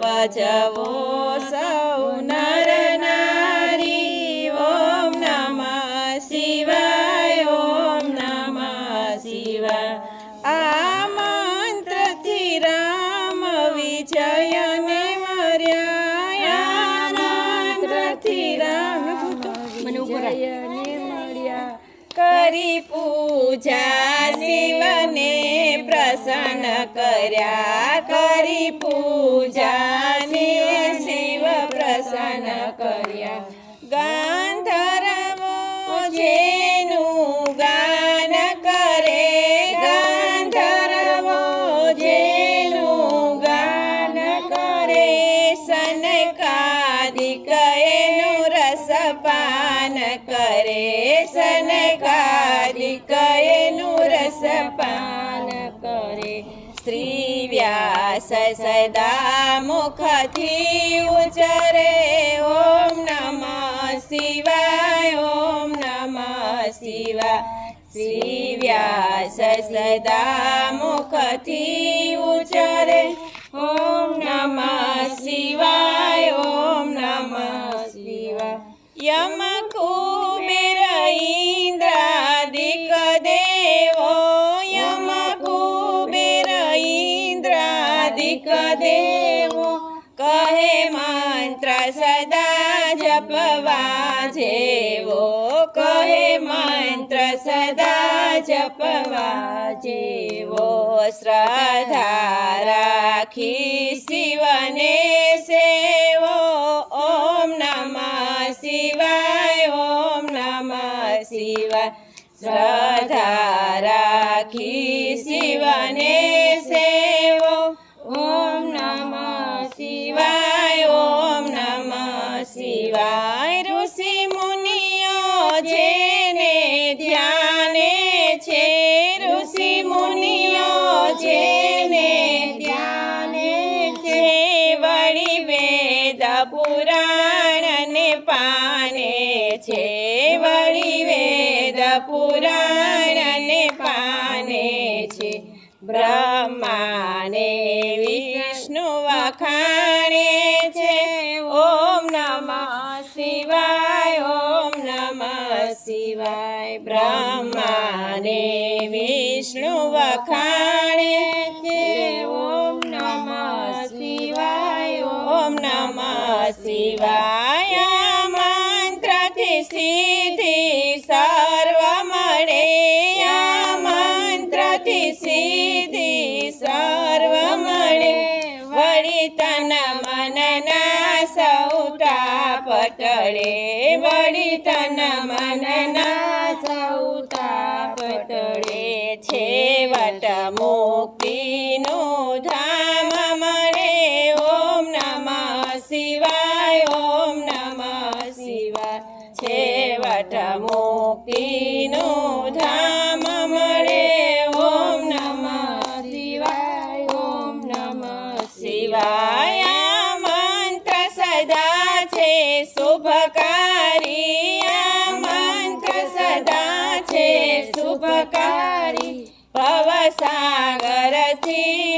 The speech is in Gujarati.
ભજવો સૌ નર નારી ઓમ નમઃ શિવાય ઓમ નમઃ શિવાય. આ મંત્રથી રામ વિજયને મર્યા મંત્રથી રામ મળ્યા કરી પૂજા શિવને. પ્રસન્ન કર્યા, કરી પૂજાને શિવ પ્રસન્ન કર્યા. ગાંધર્વો જેનું ગાન કરે, ગાંધર્વો જેનું ગાન કરે સનકાદિક એનું રસપાન કરે સનકાદિક એનું રસપાન વ્યાસ સદા મુખથી ઉચરે ઓમ નમ શિવાય, ઓમ નમ શિવા શ્રી વ્યાસ સદા મુખથી ઉચરે ઓમ નમ શિવાય, ઓમ નમ શિવા યમ ઇન્દ્રાદિક દેવો, કહે મંત્ર સદા જપવા જેવો, કહે મંત્ર સદા જપવા જેવો. શ્રદ્ધા રાખી શિવને સેવો, ઓમ નમઃ શિવાય, ઓમ નમઃ શિવાય. શ્રદ્ધા રાખી શિવને વેદ પુરાણ ને પાને છે. બ્રહ્માને વિષ્ણુ વખાણે છે. ઓમ નમ શિવાય, ઓમ નમ શિવાય. બ્રહ્માને વિષ્ણુ વખાણે છે. ઓમ નમ શિવાય, ઓમ નમ શિવાય. તન મનના સૌતા પટળે વળી તન મનના સૌતા પટળે છેવટ મુક્તિનું ધામ મળે. ઓમ નમ શિવાય, ઓમ નમ શિવાય. છેવટ મુક્તિનું ભવસાગરથી